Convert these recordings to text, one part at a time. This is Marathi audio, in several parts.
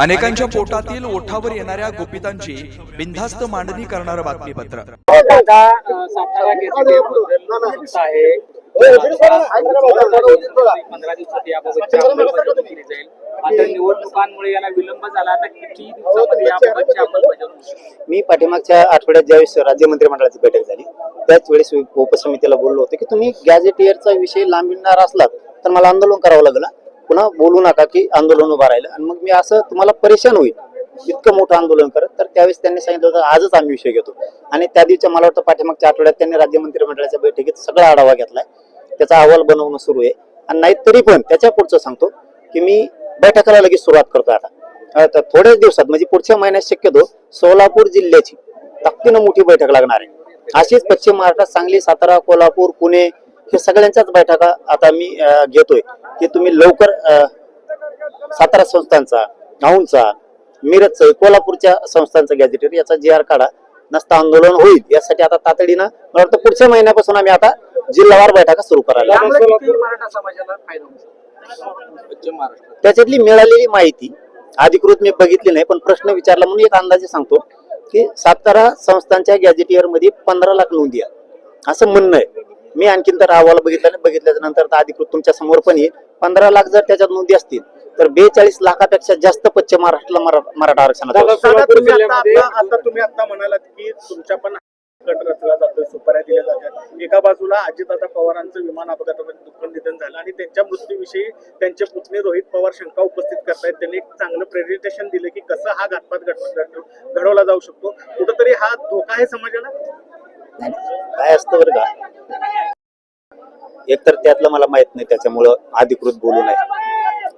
अनेकांच्या पोटातील ओठावर येणाऱ्या गोपितांची बिनधास्त मांडणी करणारं बातमीपत्र. आहे निवडणुकांमुळे विलंब झाला आता किती मी पाठीमागच्या आठवड्यात ज्यावेळेस राज्य मंत्रिमंडळाची बैठक झाली त्याच वेळेस उपसमितीला बोललो होतो की तुम्ही गॅझेटियरचा विषय लांबविणार असलात तर मला आंदोलन करावं लागलं. पुन्हा बोलू नका की आंदोलन उभं राहिलं. आणि मग मी असं तुम्हाला परेशान होईल. इतकं मोठं आंदोलन करत तर त्यावेळेस त्यांनी सांगितलं होतं आजच आम्ही विषय घेतो. आणि त्या दिवशी मला वाटतं पाठीमागच्या आठवड्यात त्यांनी राज्य मंत्रिमंडळाच्या बैठकीत सगळा आढावा घेतलाय. त्याचा अहवाल बनवणं सुरू आहे. आणि नाही तरी पण त्याच्या पुढचं सांगतो की मी बैठकाला लगेच सुरुवात करतो आता. आता थोड्याच दिवसात म्हणजे पुढच्या महिन्यात शक्यतो सोलापूर जिल्ह्याची ताकदीनं मोठी बैठक लागणार आहे. अशीच पश्चिम महाराष्ट्रात सांगली सातारा कोल्हापूर पुणे हे सगळ्यांच्याच बैठका आता मी घेतोय की तुम्ही लवकर सातारा संस्थांचा औंधचा मिरजचा कोल्हापूरच्या संस्थांचा गॅजेटेर याचा जी आर काढा. नसता आंदोलन होईल यासाठी आता तातडीनं मला वाटतं पुढच्या महिन्यापासून आम्ही आता जिल्हावार बैठका सुरू करायला त्याच्यातली मिळालेली माहिती अधिकृत मी बघितली नाही पण प्रश्न विचारला म्हणून एक अंदाजे सांगतो की सातारा संस्थांच्या गॅजेटियरमध्ये पंधरा लाख नोंदी आहेत. असं म्हणणं आहे. मी आणखीन तर अहवाल बघितला नाही बघितल्याच्या नंतर तर अधिकृत तुमच्यासमोर पण येईल. पंधरा लाख जर त्याच्यात नोंदी असतील तर बेचाळीस लाखापेक्षा जास्त पश्चिम महाराष्ट्राला मरा- मराठा तुम्ही आता तुम्ही आता म्हणालात की तुमच्या पण रचला जातोय सुपाऱ्या दिल्या जातात. एका बाजूला अजितदादा पवारांचं विमान अपघातामध्ये दुःख निधन झालं आणि त्यांच्या मृत्यूविषयी त्यांचे पुतणे रोहित पवार शंका उपस्थित करतायत. त्यांनी एक चांगलं प्रेझेंटेशन दिलं की कसं हा घातपात घड- घड- घडवला जाऊ शकतो. कुठंतरी हा धोका आहे समाजाला? काय असतं बरं का? एकतर त्यातलं मला माहीत नाही त्याच्यामुळं अधिकृत बोलू नये.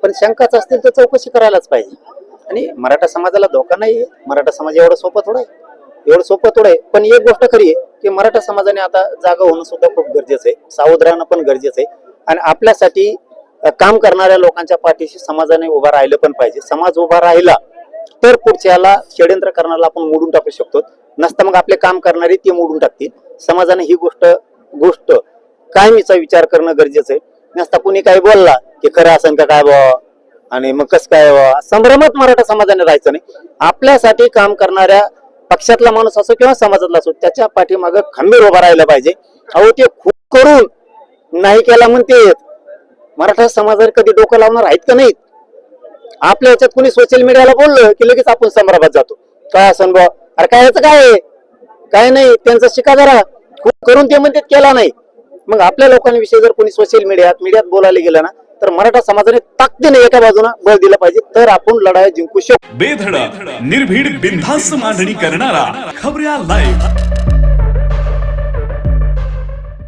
पण शंकाच असतील तर चौकशी करायलाच पाहिजे. आणि मराठा समाजाला धोका नाही मराठा समाज एवढं सोपं थोडं आहे. एवढं सोपं थोडं आहे. पण एक गोष्ट खरी आहे की मराठा समाजाने आता जागा होणं सुद्धा खूप गरजेचं आहे. सावध राहणं पण गरजेचं आहे. आणि आपल्यासाठी काम करणाऱ्या लोकांच्या पाठीशी समाजाने उभा राहिलं पण पाहिजे. समाज उभा राहिला तर पुढच्याला षड्यंत्र करण्याला आपण मोडून टाकू शकतो. नसता मग आपले काम करणारे ते मोडून टाकतील. समाजाने ही गोष्ट गोष्ट. कायमीचा विचार करणं गरजेचं आहे. नसता कुणी काही बोलला की खरं असेल का काय बाबा आणि मग कसं काय बाबा संभ्रमात मराठा समाजाने राहायचं नाही. आपल्यासाठी काम करणाऱ्या पक्षातला माणूस असो किंवा समाजातला असो त्याच्या पाठीमागं खंबीर उभा राहिला पाहिजे. अहो ते खूप करून नाही केला म्हणते. मराठा समाजाने कधी डोकं लावणार आहेत का नाहीत? आपल्या ह्याच्यात कोणी सोशल मीडियाला बोललं की लगेच आपण संभ्रमात जातो. काय असं बा अरे काय याचं काय आहे? काय नाही त्यांचा शिका जरा. करून ते म्हणतात केला नाही. मग आपल्या लोकांविषयी जर कोणी सोशल मीडियात मीडियात बोलायला गेलं ना तर मराठा समाजाने ताकदीने एका बाजूला बळ दिलं पाहिजे तर आपण लढाई जिंकू शकतो बेधडक निर्भीड बिनधास्त मांडणी करणारा खबऱ्या लाईव्ह